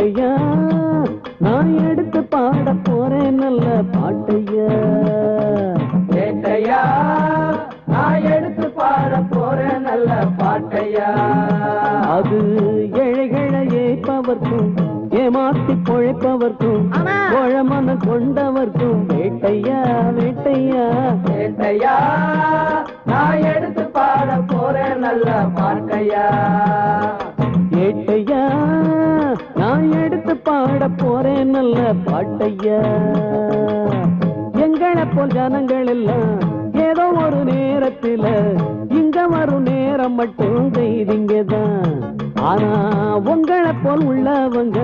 பாட்டையா? நான் எடுத்து பாட போறேன் நல்ல பாட்டையா? கேட்டையா நான் எடுத்து பாட போறேன் நல்ல பாட்டையா? அது ஏழைகளை ஏற்பவர்க்கும் ஏமாத்தி பொழைப்பவர்க்கும் கோழமன கொண்டவர்க்கும் வேட்டையா வேட்டையா? வேட்டையா நான் எடுத்து பாட போறேன் நல்ல பாட்டையா? பாட போறேன் நல்ல பாட்டையா. எங்களை போல் ஜனங்கள் எல்லாம் ஏதோ ஒரு நேரத்துல இங்க வரும் நேரம் மட்டும் செய்திங்கதான் ஆனா உங்களை போல் உள்ளவங்க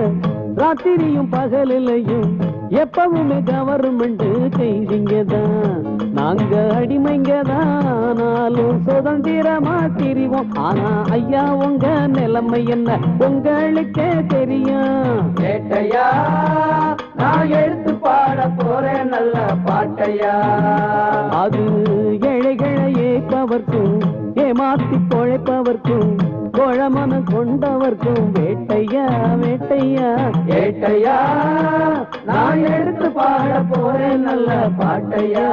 ராத்திரியும் பகலிலையும் எப்பவுமே கவர்மெண்ட் செய்திங்கதான் நாங்க அடிமைங்க அடிமைங்கதானாலும் சுதந்திரமா திரிவோம். ஆனா ஐயா உங்க நிலைமை என்ன? உங்களுக்கே தெரியும். எடுத்து பாட போறேன் நல்ல பாட்டையா. அது ஏழைகளை ஏற்பவர்க்கும் ஏமாத்தி பொழைப்பவர்க்கும் கோழமனம் கொண்டவர்க்கும் வேட்டையா வேட்டையா. வேட்டையா நான் எடுத்து பாட போறேன் நல்ல பாட்டையா.